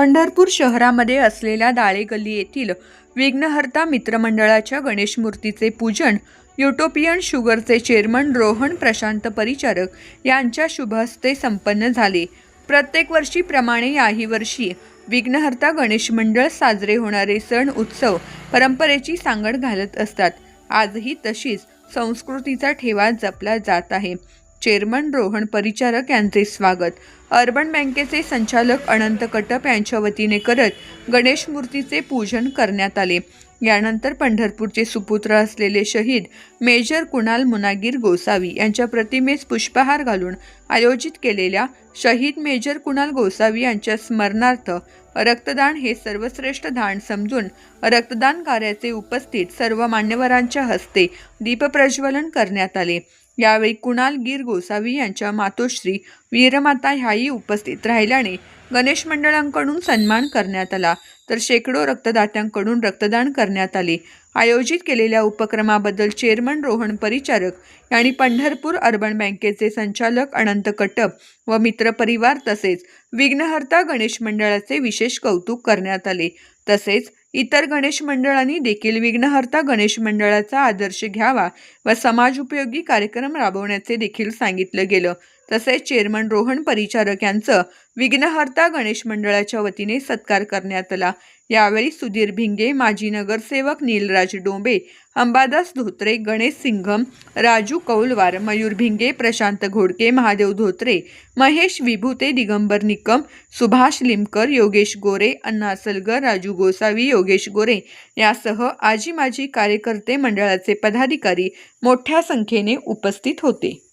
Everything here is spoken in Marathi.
पंढरपूर शहरामध्ये असलेल्या दाळेगल्ली येथील विघ्नहर्ता मित्रमंडळाच्या गणेश मूर्तीचे पूजन युटोपियन शुगरचे चेअरमन रोहन प्रशांत परिचारक यांच्या शुभहस्ते संपन्न झाले. प्रत्येक वर्षीप्रमाणे याही वर्षी विघ्नहर्ता गणेश मंडळ साजरे होणारे सण उत्सव परंपरेची सांगड घालत असतात. आजही तशीच संस्कृतीचा ठेवा जपला जात आहे. चेअरमन रोहन परिचारक यांचे स्वागत. अर्बन बँकेचे संचालक अनंत कटप यांच्या वतीने करत गणेश मूर्तीचे पूजन करण्यात आले. यानंतर पंढरपूरचे सुपुत्र असलेले शहीद मेजर कुणाल मुनागीर गोसावी यांच्या प्रतिमेस पुष्पहार घालून आयोजित केलेल्या शहीद मेजर कुणाल गोसावी यांच्या स्मरणार्थ रक्तदान हे सर्वश्रेष्ठ दान समजून रक्तदान कार्याचे उपस्थित सर्व मान्यवरांच्या हस्ते दीपप्रज्वलन करण्यात आले. यावेळी कुणाल गीर गोसावी यांच्या मातोश्री वीरमाता ह्याही उपस्थित राहिल्याने गणेश मंडळांकडून सन्मान करण्यात आला. तर शेकडो रक्तदात्यांकडून रक्तदान करण्यात आले. आयोजित केलेल्या उपक्रमाबद्दल चेअरमन रोहन परिचारक यांनी पंढरपूर अर्बन बँकेचे संचालक अनंत कटप व मित्रपरिवार तसेच विघ्नहर्ता गणेश मंडळाचे विशेष कौतुक करण्यात आले. तसेच इतर गणेश मंडळांनी देखील विघ्नहर्ता गणेश मंडळाचा आदर्श घ्यावा व समाजोपयोगी कार्यक्रम राबवण्याचे देखील सांगितलं गेलं. तसेच चेअरमन रोहन परिचारक यांचं विघ्नहर्ता गणेश मंडळाच्या वतीने सत्कार करण्यात आला. यावेळी सुधीर भिंगे माजी नगरसेवक नीलराज डोंबे अंबादास धोत्रे गणेश सिंघम राजू कौलवार मयूर भिंगे प्रशांत घोडके महादेव धोत्रे महेश विभूते दिगंबर निकम सुभाष लिमकर योगेश गोरे अण्णा सलगर राजू गोसावी योगेश गोरे यासह आजी माजी कार्यकर्ते मंडळाचे पदाधिकारी मोठ्या संख्येने उपस्थित होते.